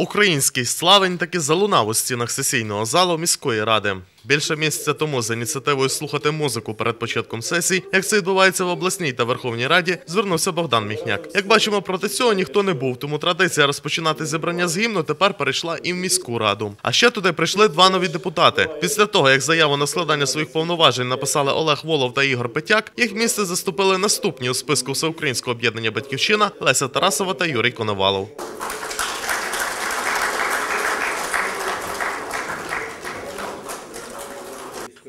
Український славень таки залунав у стінах сесійного залу міської ради. Більше місяця тому за ініціативою слухати музику перед початком сесій, як це відбувається в обласній та Верховній Раді, звернувся Богдан Міхняк. Як бачимо, проти цього ніхто не був, тому традиція розпочинати зібрання з гімну тепер перейшла і в міську раду. А ще туди прийшли два нові депутати. Після того, як заяву на складання своїх повноважень написали Олег Волов та Ігор Петяк, їх місце заступили наступні у списку всеукраїнського об'єднання Батьківщина Леся Тарасова та Юрій Коновалов.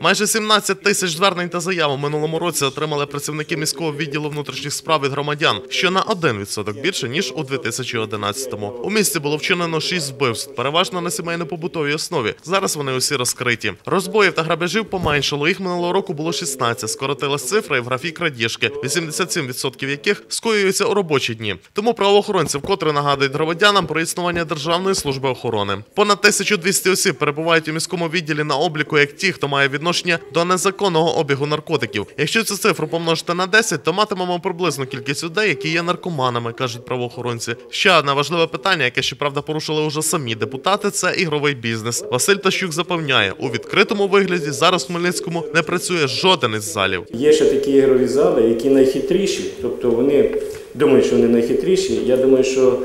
Майже 17 тисяч звернень та заяв у минулому році отримали працівники міського відділу внутрішніх справ від громадян, що на 1% більше ніж у 2011-му. У місті було вчинено 6 вбивств, переважно на сімейно-побутовій основі. Зараз вони усі розкриті. Розбоїв та грабежів поменшало. Їх минулого року було 16. Скоротилась цифра і в графі крадіжки, 87% яких скоюються у робочі дні. Тому правоохоронці вкотре нагадують громадянам про існування Державної служби охорони. Понад 1200 осіб перебувають у міському відділі на обліку як ті, хто має відношення до незаконного обігу наркотиків. Якщо цю цифру помножити на 10, то матимемо приблизну кількість людей, які є наркоманами, кажуть правоохоронці. Ще одне важливе питання, яке щоправда порушили уже самі депутати, це ігровий бізнес. Василь Тащук запевняє, у відкритому вигляді зараз в Хмельницькому не працює жоден із залів. Є ще такі ігрові зали, які найхитріші, тобто вони думають, що вони найхитріші. Я думаю, що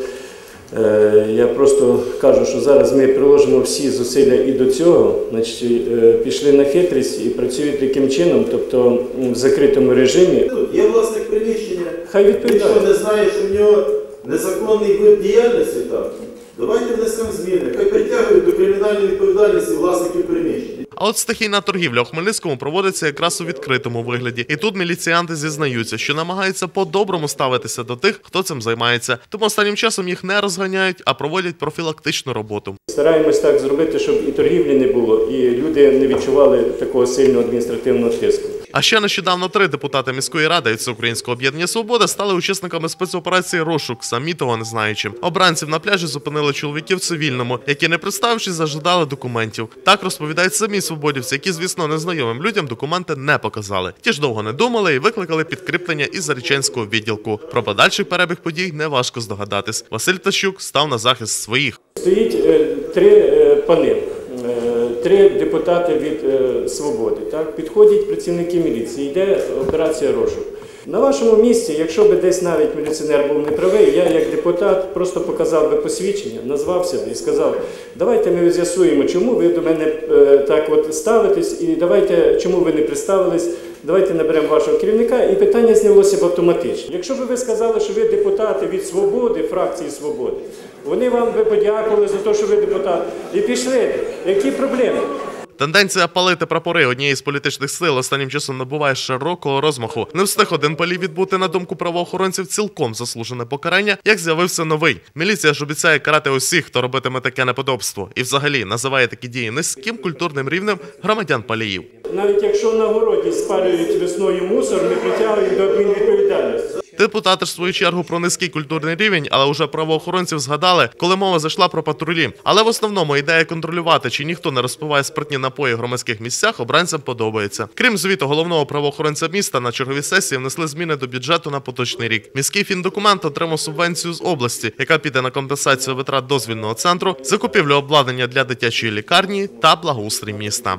я просто кажу, що зараз ми приложимо всі зусилля і до цього, значить, е, пішли на хитрість і працюють таким чином, тобто в закритому режимі. Ну, Є власник приміщення. Хай Якщо не знає, що в нього незаконний вид діяльності, так, давайте внесемо зміни. Хай притягують до кримінальної відповідальності власників приміщення. А от стихійна торгівля у Хмельницькому проводиться якраз у відкритому вигляді. І тут міліціянти зізнаються, що намагаються по-доброму ставитися до тих, хто цим займається. Тому останнім часом їх не розганяють, а проводять профілактичну роботу. Стараємось так зробити, щоб і торгівлі не було, і люди не відчували такого сильного адміністративного тиску. А ще нещодавно три депутати міської ради від Всеукраїнського об'єднання Свобода стали учасниками спецоперації Розшук, самі того не знаючи. Обранців на пляжі зупинили чоловіків цивільному, які, не представившись, зажадали документів. Так розповідають самі свободівці, які, звісно, незнайомим людям документи не показали. Ті ж довго не думали і викликали підкріплення із Заріченського відділку. Про подальший перебіг подій неважко здогадатись. Василь Тащук став на захист своїх. Стоїть е, три е, пани, три депутати від е, свободи. Так? Підходять працівники міліції, йде операція розшук. На вашому місці, якщо би десь навіть міліціонер був неправий, я як депутат просто показав би посвідчення, назвався б і сказав, давайте ми з'ясуємо, чому ви до мене е, так от ставитесь, і давайте, чому ви не представились, давайте наберемо вашого керівника, і питання знялося б автоматично. Якщо б ви сказали, що ви депутати від свободи, фракції свободи, вони вам би подякували за те, що ви депутат, і пішли. Які проблеми? Тенденція палити прапори однієї з політичних сил останнім часом набуває широкого розмаху. Не встиг один палій відбути на думку правоохоронців цілком заслужене покарання, як з'явився новий. Міліція ж обіцяє карати усіх, хто робитиме таке неподобство, і взагалі називає такі дії низьким культурним рівнем громадян паліїв. Навіть якщо на городі спалюють весною мусор, ми притягуємо до адмінвідповідальності. Депутати ж свою чергу про низький культурний рівень, але уже правоохоронців згадали, коли мова зайшла про патрулі. Але в основному ідея контролювати, чи ніхто не розпиває спиртні напої в громадських місцях, обранцям подобається. Крім звіту головного правоохоронця міста на черговій сесії внесли зміни до бюджету на поточний рік. Міський фіндокумент отримав субвенцію з області, яка піде на компенсацію витрат дозвільного центру, закупівлю обладнання для дитячої лікарні та благоустрій міста.